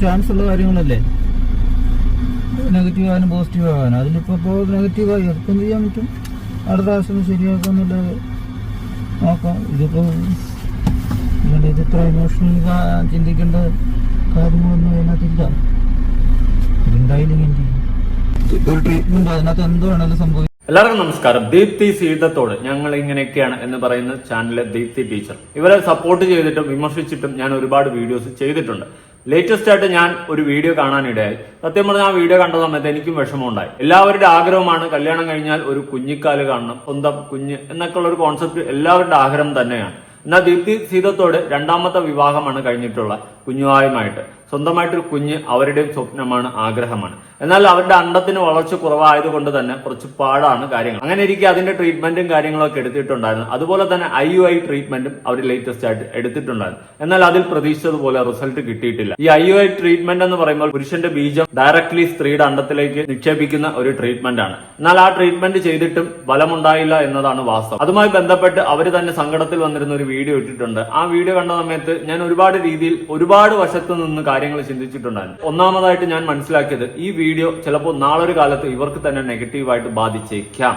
Chance ഉള്ള കാര്യങ്ങളല്ലേ? Negative ആവാനും പോസിറ്റീവ് ആവാനും. അതിലിപ്പോ ഇപ്പോൾ നെഗറ്റീവായി അതൊക്കെ ചെയ്യാൻ പറ്റും. അടുത്ത പ്രാവശ്യം ശരിയാക്കാന്നുള്ളത് നോക്കാം. ഇതിപ്പോ ഇതിന്റെ ഇത് ഇത്ര ഇമോഷണലി ചിന്തിക്കേണ്ട കാര്യങ്ങളൊന്നും അതിനകത്തില്ല. ഇതുണ്ടായില്ലെങ്കിൽ ഒരു ട്രീറ്റ്മെന്റ് അതിനകത്ത് എന്ത് വേണമെങ്കിലും സംഭവിക്കും എല്ലാവർക്കും നമസ്കാരം. ദീപ്തി സീതത്തോട് ഞങ്ങൾ ഇങ്ങനെയൊക്കെയാണ് എന്ന് പറയുന്ന ചാനലിലെ ദീപ്തി ടീച്ചർ ഇവരെ സപ്പോർട്ട് ചെയ്തിട്ടും വിമർശിച്ചിട്ടും ഞാൻ ഒരുപാട് വീഡിയോസ് ചെയ്തിട്ടുണ്ട്. ലേറ്റസ്റ്റ് ആയിട്ട് ഞാൻ ഒരു വീഡിയോ കാണാനിടയായി. സത്യം പറഞ്ഞാൽ ആ വീഡിയോ കണ്ട സമയത്ത് എനിക്കും വിഷമമുണ്ടായി. എല്ലാവരുടെ ആഗ്രഹമാണ് കല്യാണം കഴിഞ്ഞാൽ ഒരു കുഞ്ഞിക്കാൽ കാണണം സ്വന്തം കുഞ്ഞ് എന്നൊക്കെ ഉള്ള ഒരു കോൺസെപ്റ്റ് എല്ലാവരുടെ ആഗ്രഹം തന്നെയാണ്. എന്നാൽ ദീപ്തി സീതത്തോട് രണ്ടാമത്തെ വിവാഹമാണ് കഴിഞ്ഞിട്ടുള്ള കുഞ്ഞുവായുമായിട്ട്. സ്വന്തമായിട്ടൊരു കുഞ്ഞ് അവരുടെയും സ്വപ്നമാണ് ആഗ്രഹമാണ്. എന്നാൽ അവരുടെ അണ്ടത്തിന് വളർച്ച കുറവായതുകൊണ്ട് തന്നെ കുറച്ച് പാടാണ് കാര്യങ്ങൾ. അങ്ങനെ ഇരിക്കെ അതിന്റെ ട്രീറ്റ്മെന്റും കാര്യങ്ങളൊക്കെ എടുത്തിട്ടുണ്ടായിരുന്നു. അതുപോലെ തന്നെ ഐ യു ഐ ട്രീറ്റ്മെന്റും അവർ ലേറ്റസ്റ്റ് ആയിട്ട് എടുത്തിട്ടുണ്ടായിരുന്നു. എന്നാൽ അതിൽ പ്രതീക്ഷിച്ചതുപോലെ റിസൾട്ട് കിട്ടിയിട്ടില്ല. ഈ ഐ യു ഐ ട്രീറ്റ്മെന്റ് എന്ന് പറയുമ്പോൾ പുരുഷന്റെ ബീജം ഡയറക്ട്ലി സ്ത്രീയുടെ അണ്ടത്തിലേക്ക് നിക്ഷേപിക്കുന്ന ഒരു ട്രീറ്റ്മെന്റ് ആണ്. എന്നാൽ ആ ട്രീറ്റ്മെന്റ് ചെയ്തിട്ടും ഫലമുണ്ടായില്ല എന്നതാണ് വാസ്തവം. അതുമായി ബന്ധപ്പെട്ട് അവർ തന്നെ സങ്കടത്തിൽ വന്നിരുന്ന ഒരു വീഡിയോ ഇട്ടിട്ടുണ്ട്. ആ വീഡിയോ കണ്ട സമയത്ത് ഞാൻ ഒരുപാട് രീതിയിൽ ഒരുപാട് വശത്ത് നിന്ന് കാര്യങ്ങൾ ചിന്തിച്ചിട്ടുണ്ടായിരുന്നു. ഒന്നാമതായിട്ട് ഞാൻ മനസ്സിലാക്കിയത് ഈ വീഡിയോ ചിലപ്പോൾ ഒരു കാലത്ത് ഇവർക്ക് തന്നെ നെഗറ്റീവായിട്ട് ബാധിച്ചേക്കാം.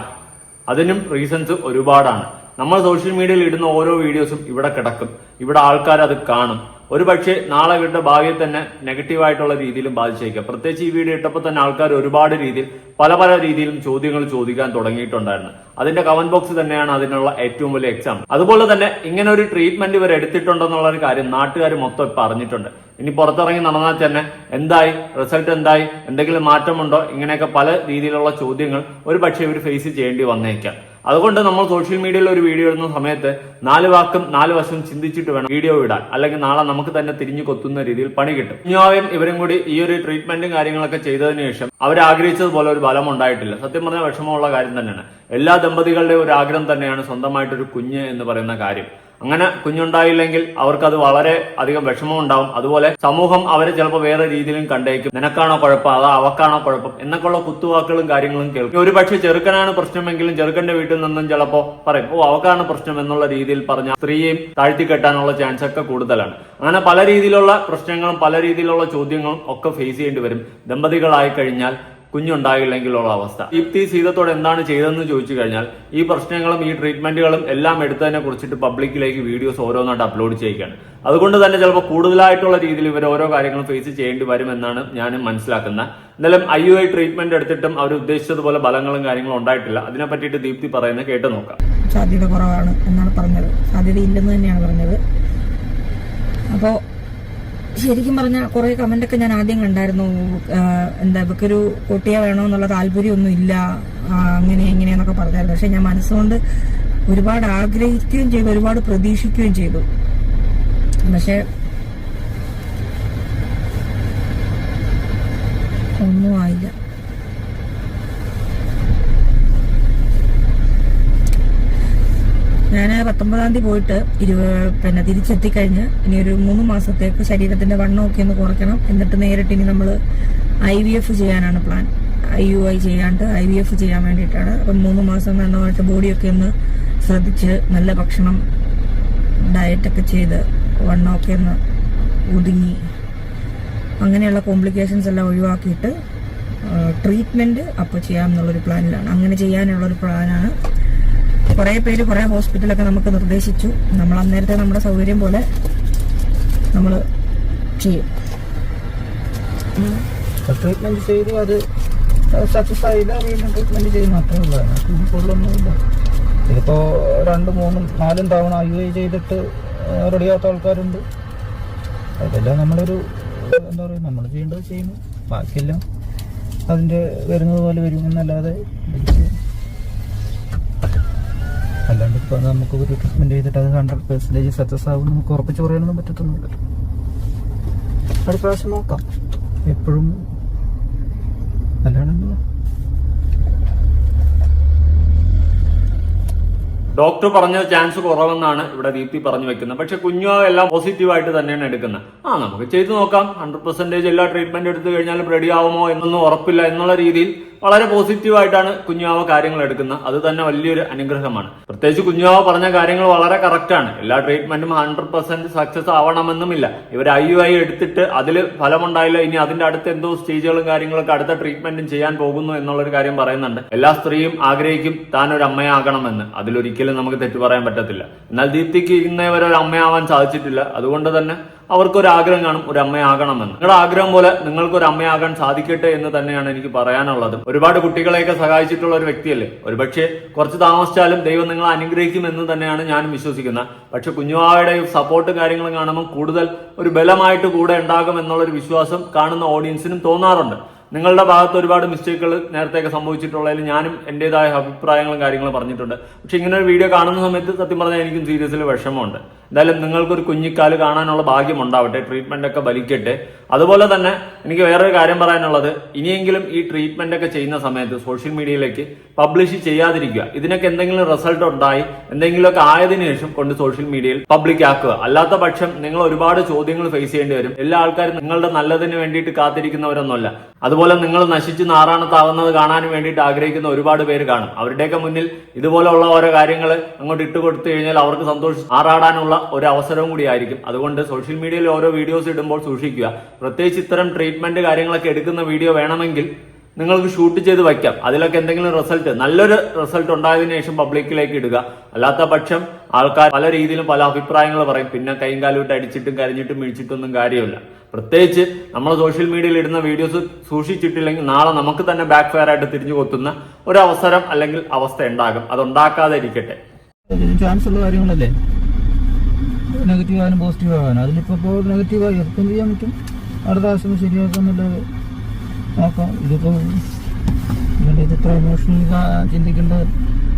അതിനും റീസൺസ് ഒരുപാടാണ്. നമ്മൾ സോഷ്യൽ മീഡിയയിൽ ഇടുന്ന ഓരോ വീഡിയോസും ഇവിടെ കിടക്കും. ഇവിടെ ആൾക്കാർ അത് കാണും. ഒരു പക്ഷേ നാളെ വീണ്ടും ഭാവിയെ തന്നെ നെഗറ്റീവായിട്ടുള്ള രീതിയിലും ബാധിച്ചേക്കാം. പ്രത്യേകിച്ച് ഈ വീഡിയോ ഇട്ടപ്പോൾ തന്നെ ആൾക്കാർ ഒരുപാട് രീതിയിൽ പല പല രീതിയിലും ചോദ്യങ്ങൾ ചോദിക്കാൻ തുടങ്ങിയിട്ടുണ്ടായിരുന്നു. അതിന്റെ കമന്റ് ബോക്സ് തന്നെയാണ് അതിനുള്ള ഏറ്റവും വലിയ എക്സാം അതുപോലെ തന്നെ ഇങ്ങനെ ഒരു ട്രീറ്റ്മെന്റ് ഇവർ എടുത്തിട്ടുണ്ടെന്നുള്ള ഒരു കാര്യം നാട്ടുകാർ മൊത്തം പറഞ്ഞിട്ടുണ്ട് ഇനി പുറത്തിറങ്ങി നടന്നാൽ തന്നെ എന്തായി? റിസൾട്ട് എന്തായി? എന്തെങ്കിലും മാറ്റമുണ്ടോ? ഇങ്ങനെയൊക്കെ പല രീതിയിലുള്ള ചോദ്യങ്ങൾ ഒരു പക്ഷേ ഇവർ ഫേസ് ചെയ്യേണ്ടി വന്നേക്കാം. അതുകൊണ്ട് നമ്മൾ സോഷ്യൽ മീഡിയയിൽ ഒരു വീഡിയോ ഇടുന്ന സമയത്ത് നാല് വാക്കും നാല് വശവും ചിന്തിച്ചിട്ട് വേണം വീഡിയോ ഇടാൻ. അല്ലെങ്കിൽ നാളെ നമുക്ക് തന്നെ തിരിഞ്ഞു കൊത്തുന്ന രീതിയിൽ പണി കിട്ടും. കുഞ്ഞാവയും ഇവരും കൂടി ഈ ഒരു ട്രീറ്റ്മെന്റും കാര്യങ്ങളൊക്കെ ചെയ്തതിനു ശേഷം അവർ ആഗ്രഹിച്ചതുപോലെ ഒരു ഫലം ഉണ്ടായിട്ടില്ല. സത്യം പറഞ്ഞാൽ വിഷമമുള്ള കാര്യം തന്നെയാണ്. എല്ലാ ദമ്പതികളുടെയും ഒരു ആഗ്രഹം തന്നെയാണ് സ്വന്തമായിട്ടൊരു കുഞ്ഞ് എന്ന് പറയുന്ന കാര്യം. അങ്ങനെ കുഞ്ഞുണ്ടായില്ലെങ്കിൽ അവർക്കത് വളരെ അധികം വിഷമം ഉണ്ടാവും അതുപോലെ സമൂഹം അവരെ ചിലപ്പോൾ വേറെ രീതിയിലും കണ്ടേക്കും. നിനക്കാണോ കുഴപ്പം? അതാ അവക്കാണോ കുഴപ്പം? എന്നൊക്കെയുള്ള കുത്തുവാക്കുകളും കാര്യങ്ങളും കേൾക്കും. ഒരു പക്ഷേ ചെറുക്കനാണ് പ്രശ്നമെങ്കിലും ചെറുക്കന്റെ വീട്ടിൽ നിന്നും ചിലപ്പോൾ പറയും ഓ അവക്കാണ് പ്രശ്നം എന്നുള്ള രീതിയിൽ പറഞ്ഞ സ്ത്രീയെയും താഴ്ത്തി കെട്ടാനുള്ള ചാൻസ് ഒക്കെ കൂടുതലാണ്. അങ്ങനെ പല രീതിയിലുള്ള പ്രശ്നങ്ങളും പല രീതിയിലുള്ള ചോദ്യങ്ങളും ഒക്കെ ഫേസ് ചെയ്യേണ്ടി വരും. ദമ്പതികളായി കഴിഞ്ഞാൽ കുഞ്ഞുണ്ടായില്ലെങ്കിലുള്ള അവസ്ഥ. ദീപ്തി സീതത്തോട് എന്താണ് ചെയ്തതെന്ന് ചോദിച്ചു കഴിഞ്ഞാൽ ഈ പ്രശ്നങ്ങളും ഈ ട്രീറ്റ്മെന്റുകളും എല്ലാം എടുത്തതിനെ കുറിച്ചിട്ട് പബ്ലിക്കിലേക്ക് വീഡിയോസ് ഓരോന്നായിട്ട് അപ്ലോഡ് ചെയ്യുകയാണ് അതുകൊണ്ട് തന്നെ ചിലപ്പോൾ കൂടുതലായിട്ടുള്ള രീതിയിൽ ഇവർ ഓരോ കാര്യങ്ങളും ഫേസ് ചെയ്യേണ്ടി വരുമെന്നാണ് ഞാൻ മനസ്സിലാക്കുന്നത്. എന്നാലും ഐ യു ഐ ട്രീറ്റ്മെന്റ് എടുത്തിട്ടും അവർ ഉദ്ദേശിച്ചതുപോലെ ഫലങ്ങളും കാര്യങ്ങളും ഉണ്ടായിട്ടില്ല. അതിനെ പറ്റിയിട്ട് ദീപ്തി പറയുന്നത് കേട്ട് നോക്കാം. സാധ്യത കുറവാണ് എന്നാണ് പറഞ്ഞത്. സാധ്യത ഇല്ലെന്ന് തന്നെയാണ് പറഞ്ഞത്. അപ്പോൾ ശരിക്കും പറഞ്ഞാൽ കമന്റ് ഒക്കെ ഞാൻ ആദ്യം കണ്ടായിരുന്നു. എന്താ ഇവക്കൊരു കുട്ടിയെ വേണമെന്നുള്ള താല്പര്യമൊന്നും ഇല്ല ആ, അങ്ങനെ എങ്ങനെയെന്നൊക്കെ പറഞ്ഞായിരുന്നു. പക്ഷെ ഞാൻ മനസ്സുകൊണ്ട് ഒരുപാട് ആഗ്രഹിക്കുകയും ചെയ്തു ഒരുപാട് പ്രതീക്ഷിക്കുകയും ചെയ്തു. പക്ഷെ ഒന്നും ആയില്ല ഞാൻ പത്തൊമ്പതാം തീയതി പോയിട്ട് ഇരുപ പിന്നെ തിരിച്ചെത്തിക്കഴിഞ്ഞ് ഇനി ഒരു മൂന്ന് മാസത്തേക്ക് ശരീരത്തിന്റെ വണ്ണമൊക്കെ ഒന്ന് കുറയ്ക്കണം. എന്നിട്ട് നേരിട്ട് ഇനി നമ്മൾ ഐ വി എഫ് ചെയ്യാനാണ് പ്ലാൻ ഐ യു ഐ ചെയ്യാണ്ട് ഐ വി എഫ് ചെയ്യാൻ വേണ്ടിയിട്ടാണ്. അപ്പം മൂന്ന് മാസം നന്നായിട്ട് ബോഡിയൊക്കെ ഒന്ന് ശ്രദ്ധിച്ച് നല്ല ഭക്ഷണം ഡയറ്റൊക്കെ ചെയ്ത് വണ്ണമൊക്കെ ഒന്ന് ഒതുങ്ങി അങ്ങനെയുള്ള കോംപ്ലിക്കേഷൻസ് എല്ലാം ഒഴിവാക്കിയിട്ട് ട്രീറ്റ്മെന്റ് അപ്പോൾ ചെയ്യാം എന്നുള്ളൊരു പ്ലാനിലാണ് അങ്ങനെ ചെയ്യാനുള്ളൊരു പ്ലാനാണ് കുറേ പേര് കുറേ ഹോസ്പിറ്റലൊക്കെ നമുക്ക് നിർദ്ദേശിച്ചു. നമ്മൾ അന്നേരത്തെ നമ്മുടെ സൗകര്യം പോലെ നമ്മൾ ചെയ്യും. ട്രീറ്റ്മെന്റ് ചെയ്തു അത് സക്സസ് ആയില്ല വീണ്ടും ട്രീറ്റ്മെന്റ് ചെയ്ത് മാത്രമേ ഉള്ളൂ. അതിനകത്ത് ഇനി ഇതിപ്പോ രണ്ടും മൂന്നും നാലും തവണ ഐ ഐ ചെയ്തിട്ട് റെഡിയാത്ത ആൾക്കാരുണ്ട്. അതെല്ലാം നമ്മളൊരു എന്താ പറയുക നമ്മൾ ചെയ്യേണ്ടത് ചെയ്യുന്നു. ബാക്കിയെല്ലാം അതിന്റെ വരുന്നത് പോലെ വരും എന്നല്ലാതെ ഇതിലേക്ക് അല്ലാണ്ട് ഇപ്പോൾ നമുക്ക് ഒരു ട്രീറ്റ്മെന്റ് ചെയ്തിട്ട് അത് ഹൺഡ്രഡ് പെർസെന്റേജ് സക്സസ് ആകും നമുക്ക് ഉറപ്പിച്ച് പറയാനൊന്നും പറ്റത്തൊന്നുമില്ല. അടുത്ത പ്രാവശ്യം നോക്കാം. എപ്പോഴും അല്ലാണ്ട് ഡോക്ടർ പറഞ്ഞ ചാൻസ് കുറവെന്നാണ് ഇവിടെ ദീപ്തി പറഞ്ഞു വെക്കുന്നത്. പക്ഷെ കുഞ്ഞു എല്ലാം പോസിറ്റീവായിട്ട് തന്നെയാണ് എടുക്കുന്നത്. ആ നമുക്ക് ചെയ്തു നോക്കാം. ഹൺഡ്രഡ് പെർസെന്റേജ് എല്ലാ ട്രീറ്റ്മെന്റ് എടുത്തു കഴിഞ്ഞാലും റെഡി ആവുമോ എന്നൊന്നും ഉറപ്പില്ല എന്നുള്ള രീതിയിൽ വളരെ പോസിറ്റീവായിട്ടാണ് കുഞ്ഞാവ കാര്യങ്ങൾ എടുക്കുന്നത്. അത് തന്നെ വലിയൊരു അനുഗ്രഹമാണ്. പ്രത്യേകിച്ച് കുഞ്ഞാവ പറഞ്ഞ കാര്യങ്ങൾ വളരെ കറക്റ്റാണ് എല്ലാ ട്രീറ്റ്മെന്റും ഹൺഡ്രഡ് പെർസെന്റ് സക്സസ് ആവണമെന്നുമില്ല. ഇവർ ഐ യു ഐ എടുത്തിട്ട് അതിൽ ഫലമുണ്ടായില്ല. ഇനി അതിന്റെ അടുത്ത് എന്തോ സ്റ്റേജുകളും കാര്യങ്ങളൊക്കെ അടുത്ത ട്രീറ്റ്മെന്റും ചെയ്യാൻ പോകുന്നു എന്നുള്ളൊരു കാര്യം പറയുന്നുണ്ട്. എല്ലാ സ്ത്രീയും ആഗ്രഹിക്കും താൻ ഒരു അമ്മയാകണമെന്ന്. അതിലൊരിക്കലും നമുക്ക് തെറ്റു പറയാൻ പറ്റത്തില്ല. എന്നാൽ ദീപ്തിക്ക് ഇന്നേ വരെ ഒരു അമ്മയാവാൻ സാധിച്ചിട്ടില്ല. അതുകൊണ്ട് തന്നെ അവർക്കൊരു ആഗ്രഹം കാണും ഒരു അമ്മയാകണമെന്ന് നിങ്ങളുടെ ആഗ്രഹം പോലെ നിങ്ങൾക്ക് ഒരു അമ്മയാകാൻ സാധിക്കട്ടെ എന്ന് തന്നെയാണ് എനിക്ക് പറയാനുള്ളത്. ഒരുപാട് കുട്ടികളെയൊക്കെ സഹായിച്ചിട്ടുള്ള ഒരു വ്യക്തിയല്ലേ? ഒരുപക്ഷെ കുറച്ച് താമസിച്ചാലും ദൈവം നിങ്ങളെ അനുഗ്രഹിക്കും എന്ന് തന്നെയാണ് ഞാനും വിശ്വസിക്കുന്നത്. പക്ഷെ കുഞ്ഞുവാവയുടെ സപ്പോർട്ട് കാര്യങ്ങളും കാണുമ്പോൾ കൂടുതൽ ഒരു ബലമായിട്ട് കൂടെ ഉണ്ടാകും എന്നുള്ളൊരു വിശ്വാസം കാണുന്ന ഓഡിയൻസിനും തോന്നാറുണ്ട്. നിങ്ങളുടെ ഭാഗത്ത് ഒരുപാട് മിസ്റ്റേക്കുകൾ നേരത്തെയൊക്കെ സംഭവിച്ചിട്ടുള്ളതിൽ ഞാനും എന്റെതായ അഭിപ്രായങ്ങളും കാര്യങ്ങളും പറഞ്ഞിട്ടുണ്ട്. പക്ഷെ ഇങ്ങനെ ഒരു വീഡിയോ കാണുന്ന സമയത്ത് സത്യം പറഞ്ഞാൽ എനിക്കും സീരിയസിൽ വിഷമമുണ്ട്. എന്തായാലും നിങ്ങൾക്കൊരു കുഞ്ഞിക്കാൽ കാണാനുള്ള ഭാഗ്യം ഉണ്ടാവട്ടെ ട്രീറ്റ്മെന്റ് ഒക്കെ വലിക്കട്ടെ അതുപോലെ തന്നെ എനിക്ക് വേറൊരു കാര്യം പറയാനുള്ളത്. ഇനിയെങ്കിലും ഈ ട്രീറ്റ്മെന്റ് ഒക്കെ ചെയ്യുന്ന സമയത്ത് സോഷ്യൽ മീഡിയയിലേക്ക് പബ്ലിഷ് ചെയ്യാതിരിക്കുക. ഇതിനൊക്കെ എന്തെങ്കിലും റിസൾട്ട് ഉണ്ടായി എന്തെങ്കിലുമൊക്കെ ആയതിനു ശേഷം കൊണ്ട് സോഷ്യൽ മീഡിയയിൽ പബ്ലിക് ആക്കുക. അല്ലാത്ത പക്ഷം നിങ്ങൾ ഒരുപാട് ചോദ്യങ്ങൾ ഫേസ് ചെയ്യേണ്ടി വരും. എല്ലാ ആൾക്കാരും നിങ്ങളുടെ നല്ലതിന് വേണ്ടിയിട്ട് കാത്തിരിക്കുന്നവരൊന്നുമല്ല. അതുപോലെ നിങ്ങൾ നശിച്ച് നാറാണത്താവുന്നത് കാണാൻ വേണ്ടിയിട്ട് ആഗ്രഹിക്കുന്ന ഒരുപാട് പേര് കാണും. അവരുടെയൊക്കെ മുന്നിൽ ഇതുപോലെയുള്ള ഓരോ കാര്യങ്ങൾ അങ്ങോട്ട് ഇട്ട് കൊടുത്തു കഴിഞ്ഞാൽ അവർക്ക് സന്തോഷം ആറാടാനുള്ള ഒരു അവസരവും കൂടി ആയിരിക്കും. അതുകൊണ്ട് സോഷ്യൽ മീഡിയയിൽ ഓരോ വീഡിയോസ് ഇടുമ്പോൾ സൂക്ഷിക്കുക. പ്രത്യേകിച്ച് ഇത്തരം ട്രീറ്റ്മെന്റ് കാര്യങ്ങളൊക്കെ എടുക്കുന്ന വീഡിയോ വേണമെങ്കിൽ നിങ്ങൾക്ക് ഷൂട്ട് ചെയ്ത് വയ്ക്കാം. അതിലൊക്കെ എന്തെങ്കിലും റിസൾട്ട് നല്ലൊരു റിസൾട്ട് ഉണ്ടായതിനു ശേഷം പബ്ലിക്കിലേക്ക് ഇടുക. അല്ലാത്ത പക്ഷം ആൾക്കാർ പല രീതിയിലും പല അഭിപ്രായങ്ങൾ പറയും. പിന്നെ കൈയും ഇട്ട് അടിച്ചിട്ടും കരഞ്ഞിട്ടും മിഴിച്ചിട്ടൊന്നും കാര്യമില്ല. പ്രത്യേകിച്ച് നമ്മൾ സോഷ്യൽ മീഡിയയിൽ ഇടുന്ന വീഡിയോസ് സൂക്ഷിച്ചിട്ടില്ലെങ്കിൽ നാളെ നമുക്ക് തന്നെ ബാക്ക് ഫയർ ആയിട്ട് തിരിഞ്ഞു കൊത്തുന്ന ഒരു അവസരം അല്ലെങ്കിൽ അവസ്ഥ ഉണ്ടാകും. അത് ഉണ്ടാക്കാതെ ഇരിക്കട്ടെ ചാൻസ് ഉള്ള കാര്യങ്ങളല്ലേ? നെഗറ്റീവ് ആകാനും പോസിറ്റീവ് ആകാനും. അതിലിപ്പോ നെഗറ്റീവ് ആയി. എന്ത് ചെയ്യാൻ പറ്റും? അടുത്ത ആവശ്യം ശരിയാക്കാന്നുള്ളത് നോക്കാം. ഇതിപ്പോ ഇതിന്റെ ഇത് ഇത്ര ഇമോഷണലി ചിന്തിക്കേണ്ട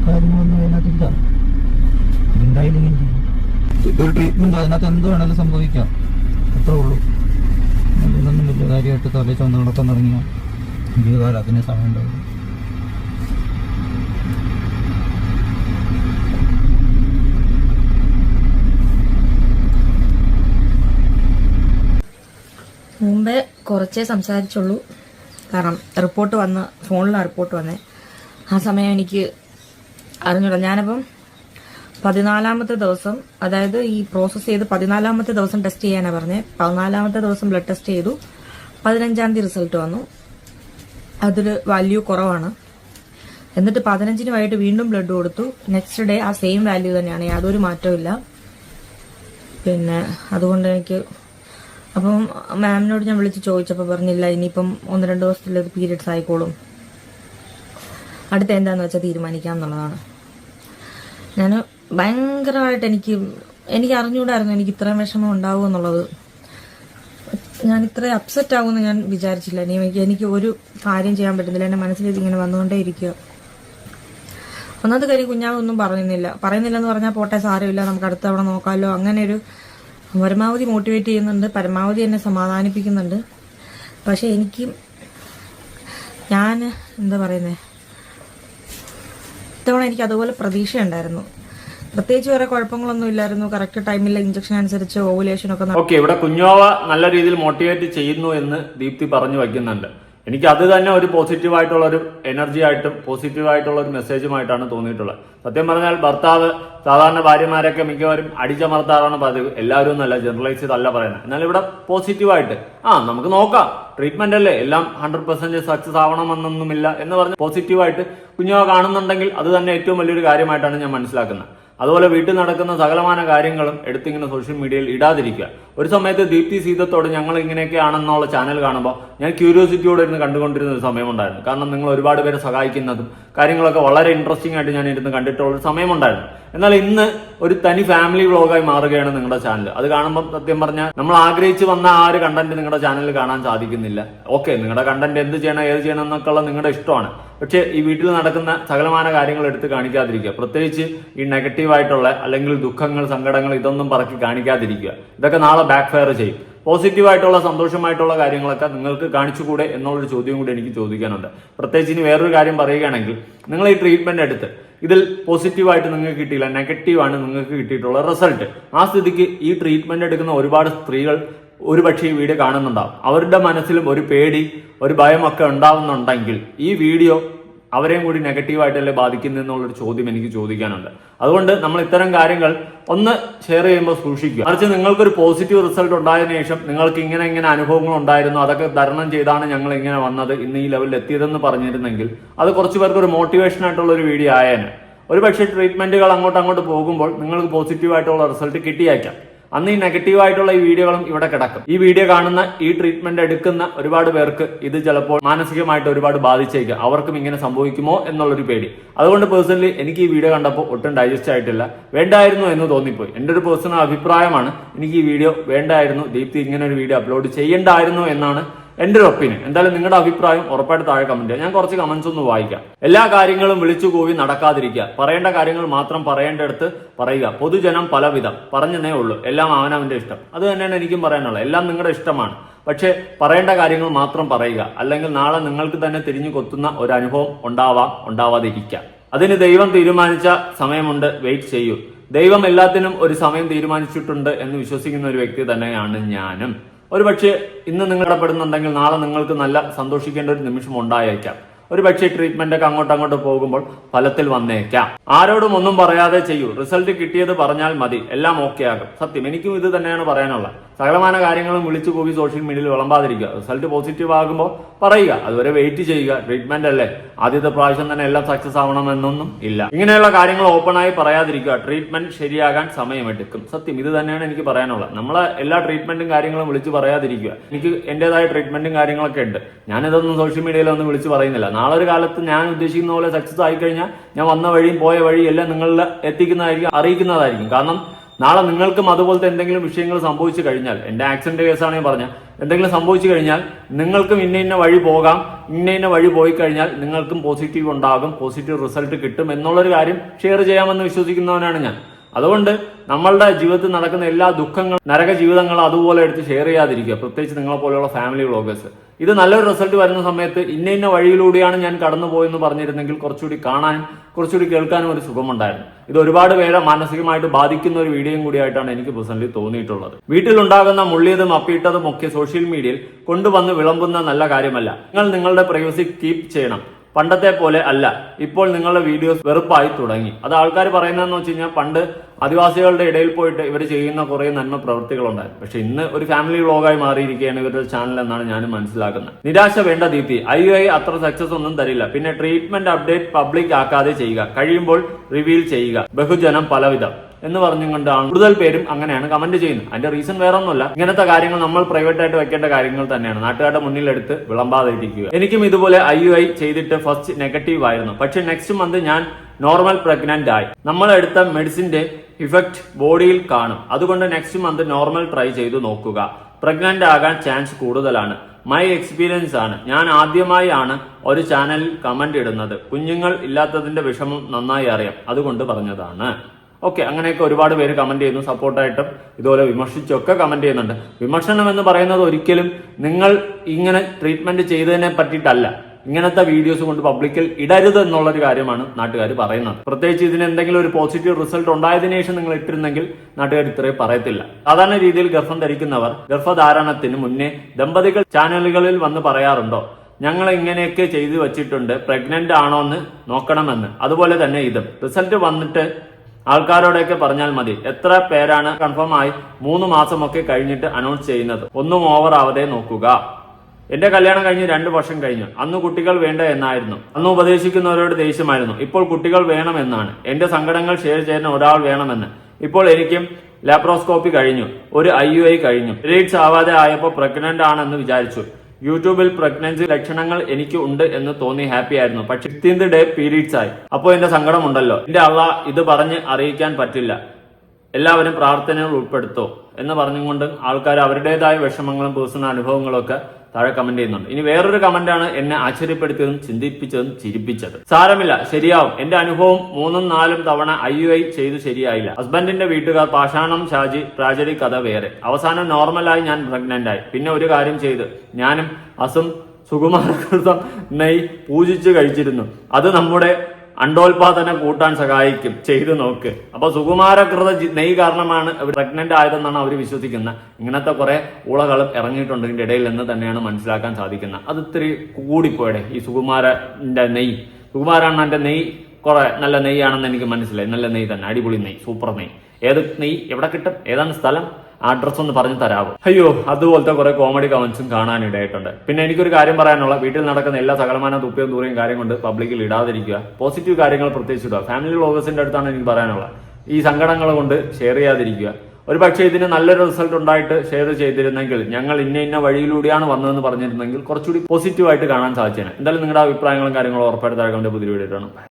കാര്യങ്ങളൊന്നും അതിനകത്തില്ല. എന്തായാലും ഒരു ട്രീറ്റ്മെന്റ് അതിനകത്ത് എന്ത് വേണമെങ്കിലും സംഭവിക്കാം. അത്രേ ഉള്ളൂ. അതിനൊന്നും വലിയ കാര്യമായിട്ട് തലേ ചുവന്ന് നടക്കാൻ തുടങ്ങിയ ജീവിതകാലം അതിന് സമയം ഉണ്ടാവും മുമ്പേ കുറച്ചേ സംസാരിച്ചുള്ളൂ. കാരണം റിപ്പോർട്ട് വന്ന് ഫോണിലാണ് റിപ്പോർട്ട് വന്നേ. ആ സമയം എനിക്ക് അറിഞ്ഞൂടാ. ഞാനപ്പം പതിനാലാമത്തെ ദിവസം അതായത് ഈ പ്രോസസ്സ് ചെയ്ത് പതിനാലാമത്തെ ദിവസം ടെസ്റ്റ് ചെയ്യാനാണ് പറഞ്ഞത് പതിനാലാമത്തെ ദിവസം ബ്ലഡ് ടെസ്റ്റ് ചെയ്തു. പതിനഞ്ചാം തീയതി റിസൾട്ട് വന്നു. അതിൽ വാല്യൂ കുറവാണ്. എന്നിട്ട് പതിനഞ്ചിന് വൈകിട്ട് വീണ്ടും ബ്ലഡ് കൊടുത്തു. നെക്സ്റ്റ് ഡേ ആ സെയിം വാല്യൂ തന്നെയാണ്. യാതൊരു മാറ്റവും പിന്നെ അതുകൊണ്ട് എനിക്ക് അപ്പം മാമിനോട് ഞാൻ വിളിച്ച് ചോദിച്ചപ്പോൾ പറഞ്ഞില്ല ഇനിയിപ്പം ഒന്ന് രണ്ട് ദിവസത്തിൽ ഇത് പീരിയഡ്സ് ആയിക്കോളും. അടുത്ത എന്താണെന്ന് വെച്ചാൽ തീരുമാനിക്കാം എന്നുള്ളതാണ്. ഞാൻ ഭയങ്കരമായിട്ട് എനിക്ക് എനിക്ക് അറിഞ്ഞുകൂടായിരുന്നു എനിക്ക് ഇത്രയും വിഷമം ഉണ്ടാവും എന്നുള്ളത്. ഞാൻ ഇത്ര അപ്സെറ്റ് ആവുമെന്ന് ഞാൻ വിചാരിച്ചില്ല. എനിക്ക് എനിക്ക് ഒരു കാര്യം ചെയ്യാൻ പറ്റുന്നില്ല. എന്റെ മനസ്സിൽ ഇങ്ങനെ വന്നുകൊണ്ടേ ഇരിക്കുക. ഒന്നാമത്തെ കാര്യം കുഞ്ഞാവൊന്നും പറയുന്നില്ല പറയുന്നില്ല. എന്ന് പറഞ്ഞാൽ പോട്ടെ സാരമില്ല. നമുക്ക് അടുത്ത തവണ നോക്കാമല്ലോ അങ്ങനെ ഒരു പരമാവധി മോട്ടിവേറ്റ് ചെയ്യുന്നുണ്ട്. പരമാവധി എന്നെ സമാധാനിപ്പിക്കുന്നുണ്ട്. പക്ഷെ എനിക്ക് ഞാൻ എന്താ പറയുന്നേ? ഇത്തവണ എനിക്ക് അതുപോലെ പ്രതീക്ഷ ഉണ്ടായിരുന്നു പ്രത്യേകിച്ച് വേറെ കുഴപ്പങ്ങളൊന്നും ഇല്ലായിരുന്നു. കറക്റ്റ് ടൈമിൽ ഇഞ്ചക്ഷൻ അനുസരിച്ച് ഓവുലേഷൻ ഒക്കെ ഓക്കെ ഇവിടെ കുഞ്ഞോവ നല്ല രീതിയിൽ മോട്ടിവേറ്റ് ചെയ്യുന്നു എന്ന് ദീപ്തി പറഞ്ഞു വയ്ക്കുന്നുണ്ട്. എനിക്ക് അത് തന്നെ ഒരു പോസിറ്റീവ് ആയിട്ടുള്ള ഒരു എനർജി ആയിട്ടും പോസിറ്റീവ് ആയിട്ടുള്ള ഒരു മെസ്സേജുമായിട്ടാണ് തോന്നിയിട്ടുള്ളത്. സത്യം പറഞ്ഞാൽ ഭർത്താവ് സാധാരണ ഭാര്യമാരൊക്കെ മിക്കവാറും അടിച്ചമർത്താറാണ് പതിവ്. എല്ലാവരും എന്നല്ല ജനറലൈസ് അല്ല പറയുന്നത്. എന്നാൽ ഇവിടെ പോസിറ്റീവായിട്ട് ആ നമുക്ക് നോക്കാം. ട്രീറ്റ്മെന്റ് അല്ലേ? എല്ലാം ഹൺഡ്രഡ് പെർസെന്റ് സക്സസ് ആവണമെന്നൊന്നുമില്ല എന്ന് പറഞ്ഞ് പോസിറ്റീവായിട്ട് കുഞ്ഞോ കാണുന്നുണ്ടെങ്കിൽ അത് തന്നെ ഏറ്റവും വലിയൊരു കാര്യമായിട്ടാണ് ഞാൻ മനസ്സിലാക്കുന്നത്. അതുപോലെ വീട്ടിൽ നടക്കുന്ന സകലമാന കാര്യങ്ങളും എടുത്തിങ്ങനെ സോഷ്യൽ മീഡിയയിൽ ഇടാതിരിക്കുക. ഒരു സമയത്ത് ദീപ്തി സീതത്തോട് ഞങ്ങൾ ഇങ്ങനെയൊക്കെയാണെന്നുള്ള ചാനൽ കാണുമ്പോൾ ഞാൻ ക്യൂരിയോസിറ്റിയോടെ ഇരുന്ന് കണ്ടുകൊണ്ടിരുന്ന ഒരു സമയമുണ്ടായിരുന്നു കാരണം നിങ്ങൾ ഒരുപാട് പേരെ സഹായിക്കുന്നതും കാര്യങ്ങളൊക്കെ വളരെ ഇൻട്രസ്റ്റിംഗ് ആയിട്ട് ഞാൻ ഇരുന്ന് കണ്ടിട്ടുള്ള ഒരു സമയമുണ്ടായിരുന്നു എന്നാൽ ഇന്ന് ഒരു തനി ഫാമിലി വ്ളോഗായി മാറുകയാണ് നിങ്ങളുടെ ചാനൽ അത് കാണുമ്പോൾ സത്യം പറഞ്ഞാൽ നമ്മൾ ആഗ്രഹിച്ചു വന്ന ആ ഒരു കണ്ടന്റ് നിങ്ങളുടെ ചാനലിൽ കാണാൻ സാധിക്കുന്നില്ല. ഓക്കെ നിങ്ങളുടെ കണ്ടന്റ് എന്ത് ചെയ്യണം ഏത് ചെയ്യണം എന്നൊക്കെയുള്ള നിങ്ങളുടെ ഇഷ്ടമാണ്. പക്ഷേ ഈ വീട്ടിൽ നടക്കുന്ന സകലമാന കാര്യങ്ങൾ എടുത്ത് കാണിക്കാതിരിക്കുക. പ്രത്യേകിച്ച് ഈ നെഗറ്റീവായിട്ടുള്ള അല്ലെങ്കിൽ ദുഃഖങ്ങൾ സങ്കടങ്ങൾ ഇതൊന്നും പറക്കി കാണിക്കാതിരിക്കുക. ഇതൊക്കെ നാളെ ബാക്ക് ഫയർ ചെയ്യും. പോസിറ്റീവ് ആയിട്ടുള്ള സന്തോഷമായിട്ടുള്ള കാര്യങ്ങളൊക്കെ നിങ്ങൾക്ക് കാണിച്ചുകൂടെ എന്നുള്ളൊരു ചോദ്യം കൂടി എനിക്ക് ചോദിക്കാനുണ്ട്. പ്രത്യേകിച്ച് ഇനി വേറൊരു കാര്യം പറയുകയാണെങ്കിൽ നിങ്ങൾ ഈ ട്രീറ്റ്മെന്റ് എടുത്ത് ഇതിൽ പോസിറ്റീവായിട്ട് നിങ്ങൾക്ക് കിട്ടിയില്ല നെഗറ്റീവാണ് നിങ്ങൾക്ക് കിട്ടിയിട്ടുള്ള റിസൾട്ട് ആ സ്ഥിതിക്ക് ഈ ട്രീറ്റ്മെന്റ് എടുക്കുന്ന ഒരുപാട് സ്ത്രീകൾ ഒരു പക്ഷേ ഈ വീഡിയോ കാണുന്നുണ്ടാവും. അവരുടെ മനസ്സിലും ഒരു പേടി ഒരു ഭയമൊക്കെ ഉണ്ടാവുന്നുണ്ടെങ്കിൽ ഈ വീഡിയോ അവരെയും കൂടി നെഗറ്റീവായിട്ടല്ലേ ബാധിക്കുന്നത് എന്നുള്ളൊരു ചോദ്യം എനിക്ക് ചോദിക്കാനുണ്ട്. അതുകൊണ്ട് നമ്മൾ ഇത്തരം കാര്യങ്ങൾ ഒന്ന് ഷെയർ ചെയ്യുമ്പോൾ സൂക്ഷിക്കുക. മറിച്ച് നിങ്ങൾക്കൊരു പോസിറ്റീവ് റിസൾട്ട് ഉണ്ടായതിനു ശേഷം നിങ്ങൾക്ക് ഇങ്ങനെ ഇങ്ങനെ അനുഭവങ്ങൾ ഉണ്ടായിരുന്നു അതൊക്കെ തരണം ചെയ്താണ് ഞങ്ങൾ ഇങ്ങനെ വന്നത് ഇന്ന് ഈ ലെവലിൽ എത്തിയതെന്ന് പറഞ്ഞിരുന്നെങ്കിൽ അത് കുറച്ച് പേർക്ക് ഒരു മോട്ടിവേഷൻ ആയിട്ടുള്ള ഒരു വീഡിയോ ആയേനെ. ഒരുപക്ഷെ ട്രീറ്റ്മെന്റുകൾ അങ്ങോട്ട് അങ്ങോട്ട് പോകുമ്പോൾ നിങ്ങൾക്ക് പോസിറ്റീവായിട്ടുള്ള റിസൾട്ട് കിട്ടിയേക്കാം. അന്ന് ഈ നെഗറ്റീവ് ആയിട്ടുള്ള ഈ വീഡിയോകളും ഇവിടെ കിടക്കും. ഈ വീഡിയോ കാണുന്ന ഈ ട്രീറ്റ്മെന്റ് എടുക്കുന്ന ഒരുപാട് പേർക്ക് ഇത് ചിലപ്പോൾ മാനസികമായിട്ട് ഒരുപാട് ബാധിച്ചേക്കുക അവർക്കും ഇങ്ങനെ സംഭവിക്കുമോ എന്നുള്ളൊരു പേടി. അതുകൊണ്ട് പേഴ്സണലി എനിക്ക് ഈ വീഡിയോ കണ്ടപ്പോൾ ഒട്ടും ഡൈജസ്റ്റ് ആയിട്ടില്ല. വേണ്ടായിരുന്നു എന്ന് തോന്നിപ്പോയി. എന്റെ ഒരു പേഴ്സണൽ അഭിപ്രായമാണ് എനിക്ക് ഈ വീഡിയോ വേണ്ടായിരുന്നു ദീപ്തി ഇങ്ങനെ ഒരു വീഡിയോ അപ്ലോഡ് ചെയ്യേണ്ടായിരുന്നു എന്നാണ് എന്റെ ഒരു ഒപ്പീനിയൻ എന്തായാലും നിങ്ങളുടെ അഭിപ്രായം ഉറപ്പായിട്ട് താഴെ കമന്റ് ചെയ്യാം. ഞാൻ കുറച്ച് കമന്റ്സ് ഒന്ന് വായിക്കാം. എല്ലാ കാര്യങ്ങളും വിളിച്ചു കൂവി നടക്കാതിരിക്കുക. പറയേണ്ട കാര്യങ്ങൾ മാത്രം പറയേണ്ടടുത്ത് പറയുക. പൊതുജനം പലവിധം. പറഞ്ഞതേ ഉള്ളൂ. എല്ലാം അവനവന്റെ ഇഷ്ടം. അത് തന്നെയാണ് എനിക്കും പറയാനുള്ളത്. എല്ലാം നിങ്ങളുടെ ഇഷ്ടമാണ്. പക്ഷേ പറയേണ്ട കാര്യങ്ങൾ മാത്രം പറയുക. അല്ലെങ്കിൽ നാളെ നിങ്ങൾക്ക് തന്നെ തിരിഞ്ഞു കൊത്തുന്ന ഒരു അനുഭവം ഉണ്ടാവാം ഉണ്ടാവാതിരിക്കാം അതിന് ദൈവം തീരുമാനിച്ച സമയമുണ്ട്. വെയിറ്റ് ചെയ്യൂ. ദൈവം എല്ലാത്തിനും ഒരു സമയം തീരുമാനിച്ചിട്ടുണ്ട് എന്ന് വിശ്വസിക്കുന്ന ഒരു വ്യക്തി തന്നെയാണ് ഞാനും. ഒരു പക്ഷേ ഇന്ന് നിങ്ങൾ ഇടപെടുന്നുണ്ടെങ്കിൽ നാളെ നിങ്ങൾക്ക് നല്ല സന്തോഷിക്കേണ്ട ഒരു നിമിഷം ഉണ്ടായേക്കാം. ഒരു പക്ഷേ ട്രീറ്റ്മെന്റ് ഒക്കെ അങ്ങോട്ട് അങ്ങോട്ട് പോകുമ്പോൾ ഫലത്തിൽ വന്നേക്കാം. ആരോടും ഒന്നും പറയാതെ ചെയ്യൂ. റിസൾട്ട് കിട്ടിയത് പറഞ്ഞാൽ മതി. എല്ലാം ഓക്കെ ആകും. സത്യം. എനിക്കും ഇത് തന്നെയാണ് പറയാനുള്ളത്. സകലമാന കാര്യങ്ങളും വിളിച്ചു കൂവി സോഷ്യൽ മീഡിയയിൽ വിളമ്പാതിരിക്കുക. റിസൾട്ട് പോസിറ്റീവ് ആകുമ്പോൾ പറയുക. അതുവരെ വെയിറ്റ് ചെയ്യുക. ട്രീറ്റ്മെന്റ് അല്ലേ? ആദ്യത്തെ പ്രാവശ്യം തന്നെ എല്ലാം സക്സസ് ആവണമെന്നൊന്നും ഇല്ല. ഇങ്ങനെയുള്ള കാര്യങ്ങൾ ഓപ്പണായി പറയാതിരിക്കുക. ട്രീറ്റ്മെന്റ് ശരിയാകാൻ സമയമെടുക്കും. സത്യം. ഇത് തന്നെയാണ് എനിക്ക് പറയാനുള്ളത്. നമ്മളെ എല്ലാ ട്രീറ്റ്മെന്റും കാര്യങ്ങളും വിളിച്ച് പറയാതിരിക്കുക. എനിക്ക് എന്റേതായ ട്രീറ്റ്മെന്റും കാര്യങ്ങളൊക്കെ ഉണ്ട്. ഞാനിതൊന്നും സോഷ്യൽ മീഡിയയിലൊന്നും വിളിച്ച് പറയുന്നില്ല. നാളെ ഒരു കാലത്ത് ഞാൻ ഉദ്ദേശിക്കുന്ന പോലെ സക്സസ് ആയിക്കഴിഞ്ഞാൽ ഞാൻ വന്ന വഴിയും പോയ വഴിയും എല്ലാം നിങ്ങളിൽ എത്തിക്കുന്നതായിരിക്കും അറിയിക്കുന്നതായിരിക്കും. കാരണം നാളെ നിങ്ങൾക്കും അതുപോലത്തെ എന്തെങ്കിലും വിഷയങ്ങൾ സംഭവിച്ചു കഴിഞ്ഞാൽ എന്റെ ആക്സിഡന്റ് കേസാണ് ഞാൻ പറഞ്ഞ എന്തെങ്കിലും സംഭവിച്ചു കഴിഞ്ഞാൽ നിങ്ങൾക്കും ഇന്ന ഇന്ന വഴി പോകാം ഇന്ന ഇന്ന വഴി പോയി കഴിഞ്ഞാൽ നിങ്ങൾക്കും പോസിറ്റീവ് ഉണ്ടാകും പോസിറ്റീവ് റിസൾട്ട് കിട്ടും എന്നുള്ളൊരു കാര്യം ഷെയർ ചെയ്യാമെന്ന് വിശ്വസിക്കുന്നവനാണ് ഞാൻ. അതുകൊണ്ട് നമ്മളുടെ ജീവിതത്തിൽ നടക്കുന്ന എല്ലാ ദുഃഖങ്ങളും നരക ജീവിതങ്ങളും അതുപോലെ എടുത്ത് ഷെയർ ചെയ്യാതിരിക്കുക. പ്രത്യേകിച്ച് നിങ്ങളെ പോലെയുള്ള ഫാമിലി വ്ളോഗേഴ്സ് ഇത് നല്ലൊരു റിസൾട്ട് വരുന്ന സമയത്ത് ഇന്ന ഇന്ന വഴിയിലൂടെയാണ് ഞാൻ കടന്നു പോയെന്ന് പറഞ്ഞിരുന്നെങ്കിൽ കുറച്ചുകൂടി കാണാനും കുറച്ചുകൂടി കേൾക്കാനും ഒരു സുഖമുണ്ടായിരുന്നു. ഇത് ഒരുപാട് പേരെ മാനസികമായിട്ട് ബാധിക്കുന്ന ഒരു വീഡിയോയും കൂടിയായിട്ടാണ് എനിക്ക് പേഴ്സണലി തോന്നിയിട്ടുള്ളത്. വീട്ടിലുണ്ടാകുന്ന മുള്ളിയതും അപ്പിയിട്ടതും ഒക്കെ സോഷ്യൽ മീഡിയയിൽ കൊണ്ടുവന്ന് വിളമ്പുന്ന നല്ല കാര്യമല്ല. നിങ്ങൾ നിങ്ങളുടെ പ്രൈവസി കീപ്പ് ചെയ്യണം. പണ്ടത്തെ പോലെ അല്ല. ഇപ്പോൾ നിങ്ങളുടെ വീഡിയോസ് വെറുപ്പായി തുടങ്ങി. അത് ആൾക്കാർ പറയുന്നതെന്ന് വെച്ച് കഴിഞ്ഞാൽ പണ്ട് ആദിവാസികളുടെ ഇടയിൽ പോയിട്ട് ഇവർ ചെയ്യുന്ന കുറെ നന്മ പ്രവൃത്തികളുണ്ടായിരുന്നു പക്ഷെ ഇന്ന് ഒരു ഫാമിലി വ്ളോഗായി മാറിയിരിക്കുകയാണ് ഇവരുടെ ചാനൽ എന്നാണ് ഞാൻ മനസ്സിലാക്കുന്നത്. നിരാശ വേണ്ട ദീപ്തി. ഐ ഐ അത്ര സക്സസ് ഒന്നും തരില്ല. പിന്നെ ട്രീറ്റ്മെന്റ് അപ്ഡേറ്റ് പബ്ലിക് ആക്കാതെ ചെയ്യുക. കഴിയുമ്പോൾ റിവീൽ ചെയ്യുക. ബഹുജനം പലവിധം. എന്ന് പറഞ്ഞുകൊണ്ടാണ് കൂടുതൽ പേരും അങ്ങനെയാണ് കമന്റ് ചെയ്യുന്നത്. അതിന്റെ റീസൺ വേറെ ഒന്നുമല്ല ഇങ്ങനത്തെ കാര്യങ്ങൾ നമ്മൾ പ്രൈവറ്റ് ആയിട്ട് വെക്കേണ്ട കാര്യങ്ങൾ തന്നെയാണ്. നാട്ടുകാരുടെ മുന്നിലെടുത്ത് വിളമ്പാതിരിക്കുക. എനിക്കും ഇതുപോലെ ഐ യു ഐ ചെയ്തിട്ട് ഫസ്റ്റ് നെഗറ്റീവ് ആയിരുന്നു. പക്ഷെ നെക്സ്റ്റ് മന്ത് ഞാൻ നോർമൽ പ്രഗ്നന്റ് ആയി. നമ്മൾ എടുത്ത മെഡിസിന്റെ ഇഫക്റ്റ് ബോഡിയിൽ കാണും. അതുകൊണ്ട് നെക്സ്റ്റ് മന്ത് നോർമൽ ട്രൈ ചെയ്തു നോക്കുക. പ്രഗ്നന്റ് ആകാൻ ചാൻസ് കൂടുതലാണ്. മൈ എക്സ്പീരിയൻസ് ആണ്. ഞാൻ ആദ്യമായി ആണ് ഒരു ചാനലിൽ കമന്റ് ഇടുന്നത്. കുഞ്ഞുങ്ങൾ ഇല്ലാത്തതിന്റെ വിഷമം നന്നായി അറിയാം. അതുകൊണ്ട് പറഞ്ഞതാണ്. ഓക്കെ അങ്ങനെയൊക്കെ ഒരുപാട് പേര് കമന്റ് ചെയ്യുന്നു സപ്പോർട്ടായിട്ടും ഇതുപോലെ വിമർശിച്ചൊക്കെ കമന്റ് ചെയ്യുന്നുണ്ട്. വിമർശനം എന്ന് പറയുന്നത് ഒരിക്കലും നിങ്ങൾ ഇങ്ങനെ ട്രീറ്റ്മെന്റ് ചെയ്തതിനെ പറ്റിയിട്ടല്ല. ഇങ്ങനത്തെ വീഡിയോസ് കൊണ്ട് പബ്ലിക്കിൽ ഇടരുത് എന്നുള്ളൊരു കാര്യമാണ് നാട്ടുകാർ പറയുന്നത്. പ്രത്യേകിച്ച് ഇതിന് എന്തെങ്കിലും ഒരു പോസിറ്റീവ് റിസൾട്ട് ഉണ്ടായതിനു ശേഷം നിങ്ങൾ ഇട്ടിരുന്നെങ്കിൽ നാട്ടുകാർ ഇത്രയും പറയത്തില്ല. സാധാരണ രീതിയിൽ ഗർഭം ധരിക്കുന്നവർ ഗർഭധാരണത്തിന് മുന്നേ ദമ്പതികൾ ചാനലുകളിൽ വന്ന് പറയാറുണ്ടോ ഞങ്ങൾ ഇങ്ങനെയൊക്കെ ചെയ്തു വെച്ചിട്ടുണ്ട് പ്രഗ്നന്റ് ആണോ എന്ന് നോക്കണമെന്ന്. അതുപോലെ തന്നെ ഇതും. റിസൾട്ട് വന്നിട്ട് ആൾക്കാരോടൊക്കെ പറഞ്ഞാൽ മതി. എത്ര പേരാണ് കൺഫേം ആയി മൂന്ന് മാസമൊക്കെ കഴിഞ്ഞിട്ട് അനൗൺസ് ചെയ്യുന്നത്? ഒന്നും ഓവർ ആവതെ നോക്കുക. എന്റെ കല്യാണം കഴിഞ്ഞ് രണ്ടു വർഷം കഴിഞ്ഞു. അന്ന് കുട്ടികൾ വേണ്ട എന്നായിരുന്നു. അന്ന് ഉപദേശിക്കുന്നവരോട് ദേഷ്യമായിരുന്നു. ഇപ്പോൾ കുട്ടികൾ വേണമെന്നാണ്. എന്റെ സങ്കടങ്ങൾ ഷെയർ ചെയ്യുന്ന ഒരാൾ വേണമെന്ന്. ഇപ്പോൾ എനിക്കും ലാപ്രോസ്കോപ്പി കഴിഞ്ഞു. ഒരു ഐ യു ഐ കഴിഞ്ഞു. പീരീഡ്സ് ആവാതെ ആയപ്പോൾ പ്രഗ്നന്റ് ആണെന്ന് വിചാരിച്ചു. യൂട്യൂബിൽ പ്രഗ്നൻസി ലക്ഷണങ്ങൾ എനിക്ക് ഉണ്ട് എന്ന് തോന്നി ഹാപ്പി ആയിരുന്നു. പക്ഷെ ഫിഫ്റ്റീൻത് ഡേ പീരീഡ്സ് ആയി. അപ്പോൾ എന്റെ സങ്കടമുണ്ടല്ലോ. എന്റെ അള്ള ഇത് പറഞ്ഞ് അറിയിക്കാൻ പറ്റില്ല. എല്ലാവരും പ്രാർത്ഥനകൾ ഉൾപ്പെടുത്തോ എന്ന് പറഞ്ഞുകൊണ്ട് ആൾക്കാർ അവരുടേതായ വിഷമങ്ങളും പേഴ്സണൽ അനുഭവങ്ങളും ഒക്കെ താഴെ കമന്റ് ചെയ്യുന്നുണ്ട്. ഇനി വേറൊരു കമന്റാണ് എന്നെ ആശ്ചര്യപ്പെടുത്തിയതും ചിന്തിപ്പിച്ചതും ചിരിപ്പിച്ചത്. സാരമില്ല ശരിയാവും. എന്റെ അനുഭവം മൂന്നും നാലും തവണ ഐ യു ഐ ചെയ്ത് ശരിയായില്ല. ഹസ്ബൻഡിന്റെ വീട്ടുകാർ പാഷാണം ഷാജി ട്രാജഡി കഥ വേറെ. അവസാനം നോർമലായി ഞാൻ പ്രഗ്നന്റ് ആയി. പിന്നെ ഒരു കാര്യം ചെയ്ത് ഞാനും അസും സുകുമാരകൃതം നെയ് പൂജിച്ച് കഴിച്ചിരുന്നു. അത് നമ്മുടെ അണ്ടോൽപാദനം കൂട്ടാൻ സഹായിക്കും. ചെയ്തു നോക്ക്. അപ്പൊ സുകുമാരകൃത നെയ് കാരണമാണ് പ്രഗ്നന്റ് ആയതെന്നാണ് അവർ വിശ്വസിക്കുന്നത്. ഇങ്ങനത്തെ കുറെ ഊളകളും ഇറങ്ങിയിട്ടുണ്ട് ഇതിന്റെ ഇടയിൽ എന്ന് തന്നെയാണ് മനസ്സിലാക്കാൻ സാധിക്കുന്നത്. അത് ഇത്തിരി കൂടിപ്പോയടെ ഈ സുകുമാരന്റെ നെയ്. സുകുമാരണ്ണന്റെ നെയ് കുറെ നല്ല നെയ്യാണെന്ന് എനിക്ക് മനസ്സിലായി. നല്ല നെയ് തന്നെ. അടിപൊളി നെയ്. സൂപ്പർ നെയ്. ഏത് നെയ് എവിടെ കിട്ടും? ഏതാണ് സ്ഥലം? അഡ്രസ് ഒന്ന് പറഞ്ഞു തരാമോ അയ്യോ അതുപോലത്തെ കുറെ കോമഡി കമന്റ്സും കാണാനിടയായിട്ടുണ്ട് പിന്നെ എനിക്കൊരു കാര്യം പറയാനുള്ള വീട്ടിൽ നടക്കുന്ന എല്ലാ സകലമാന തുപ്പിയും ദൂരെയും കാര്യം കൊണ്ട് പബ്ലിക്കിൽ ഇടാതിരിക്കുക. പോസിറ്റീവ് കാര്യങ്ങൾ പ്രത്യേകിച്ച് ഇടുക. ഫാമിലി വ്ളോഗേഴ്സിന്റെ അടുത്താണ് എനിക്ക് പറയാനുള്ള ഈ സങ്കടങ്ങൾ കൊണ്ട് ഷെയർ ചെയ്യാതിരിക്കുക. ഒരു പക്ഷേ ഇതിന് നല്ലൊരു റിസൾട്ട് ഉണ്ടായിട്ട് ഷെയർ ചെയ്തിരുന്നെങ്കിൽ ഞങ്ങൾ ഇന്ന ഇന്ന വഴിയിലൂടെയാണ് വന്നതെന്ന് പറഞ്ഞിരുന്നെങ്കിൽ കുറച്ചുകൂടി പോസിറ്റീവായിട്ട് കാണാൻ സാധിച്ചേനെ. എന്തായാലും നിങ്ങളുടെ അഭിപ്രായങ്ങളും കാര്യങ്ങളും ഉറപ്പായിട്ട് താഴെ പുതിയ വീഡിയോ